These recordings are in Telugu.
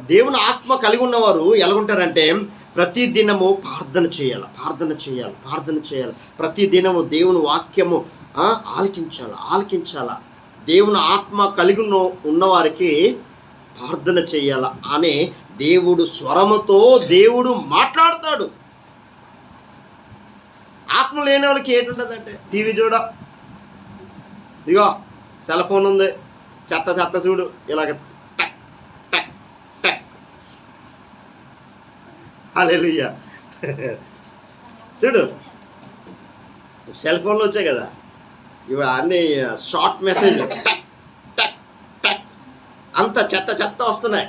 దేవుని ఆత్మ కలిగి ఉన్నవారు ఎలాగుంటారంటే ప్రతి దినము ప్రార్థన చేయాలి ప్రార్థన చేయాలి ప్రార్థన చేయాలి. ప్రతి దినము దేవుని వాక్యము ఆలకించాలి ఆలకించాల. దేవుని ఆత్మ కలిగి ఉన్న ఉన్నవారికి ప్రార్థన చేయాల అనే దేవుడు స్వరముతో దేవుడు మాట్లాడతాడు. ఆత్మ లేని వాళ్ళకి ఏంటుంటుందంటే? టీవీ చూడ. ఇగో సెల్ ఫోన్ ఉంది. చెత్త చెత్త చూడు. ఇలాగ హల్లెలూయా చూడు సెల్ ఫోన్లు వచ్చాయి కదా. ఇవి అన్ని షార్ట్ మెసేజ్ అంత చెత్త చెత్త వస్తున్నాయి.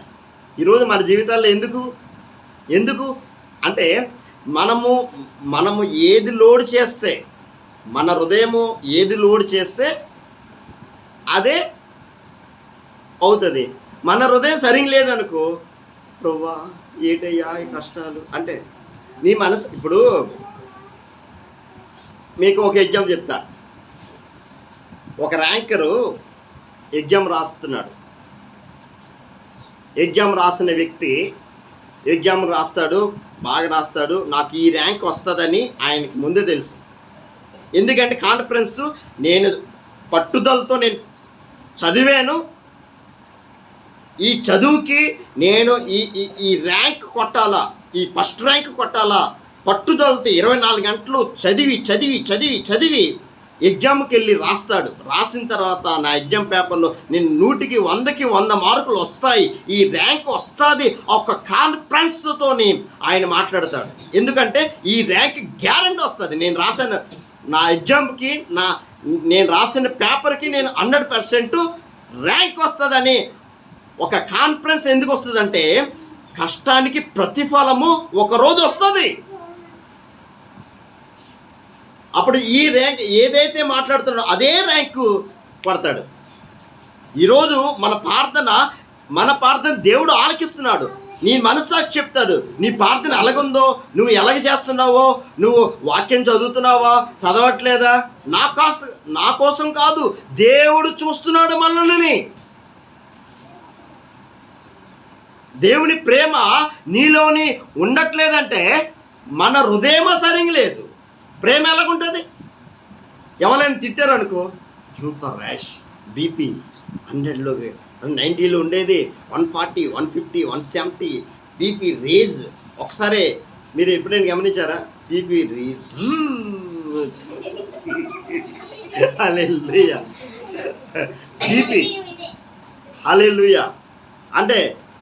ఈరోజు మన జీవితాల్లో ఎందుకు? ఎందుకు? అంటే మనము మనము ఏది లోడ్ చేస్తే మన హృదయము ఏది లోడ్ చేస్తే అదే అవుతుంది. మన హృదయం సరిగ్గా లేదనుకో ప్రవ్వా ఏటయ్యా ఈ కష్టాలు? అంటే నీ మనసు ఇప్పుడు మీకు ఒక ఎగ్జామ్ చెప్తా. ఒక ర్యాంకరు ఎగ్జామ్ రాస్తున్నాడు. ఎగ్జామ్ రాసిన వ్యక్తి ఎగ్జామ్ రాస్తాడు బాగా రాస్తాడు నాకు ఈ ర్యాంక్ వస్తుందని ఆయనకి ముందే తెలుసు. ఎందుకంటే కాన్ఫిడెన్స్ నేను పట్టుదలతో నేను చదివాను ఈ చదువుకి నేను ఈ ఈ ర్యాంక్ కొట్టాలా? ఈ ఫస్ట్ ర్యాంక్ కొట్టాలా? పట్టుదలతో ఇరవై నాలుగు గంటలు చదివి చదివి చదివి చదివి ఎగ్జామ్కి వెళ్ళి రాస్తాడు. రాసిన తర్వాత నా ఎగ్జామ్ పేపర్లో నేను నూటికి వందకి వంద మార్కులు వస్తాయి. ఈ ర్యాంక్ వస్తుంది. ఒక కాన్ఫిడెన్స్తోని ఆయన మాట్లాడతాడు. ఎందుకంటే ఈ ర్యాంక్ గ్యారంటీ వస్తుంది. నేను రాసిన నా ఎగ్జామ్కి నా నేను రాసిన పేపర్కి నేను హండ్రెడ్ పర్సెంట్ ర్యాంక్ వస్తుందని ఒక కాన్ఫిడెన్స్ ఎందుకు వస్తుందంటే కష్టానికి ప్రతిఫలము ఒక రోజు వస్తుంది. అప్పుడు ఈ ర్యాంక్ ఏదైతే మాట్లాడుతున్నాడో అదే ర్యాంకు పడతాడు. ఈరోజు మన ప్రార్థన మన ప్రార్థన దేవుడు ఆలకిస్తున్నాడు. నీ మనస్సాక్షి చెప్తాడు నీ ప్రార్థన ఎలాగుందో నువ్వు ఎలాగ చేస్తున్నావో నువ్వు వాక్యం చదువుతున్నావా చదవట్లేదా? నా కాసు నా కోసం కాదు దేవుడు చూస్తున్నాడు మనల్ని. దేవుని ప్రేమ నీలోని ఉండట్లేదంటే మన హృదయం సరిగా లేదు. ప్రేమ ఎలాగుంటుంది? ఎవరైనా తిట్టారు అనుకో ఎంత ర్యాష్ బీపీ హండ్రెడ్లో నైంటీలో ఉండేది one forty one fifty one seventy BP raise. ఒకసారి మీరు ఎప్పుడైనా గమనించారా? BP raise. Hallelujah. BP. Hallelujah. అంటే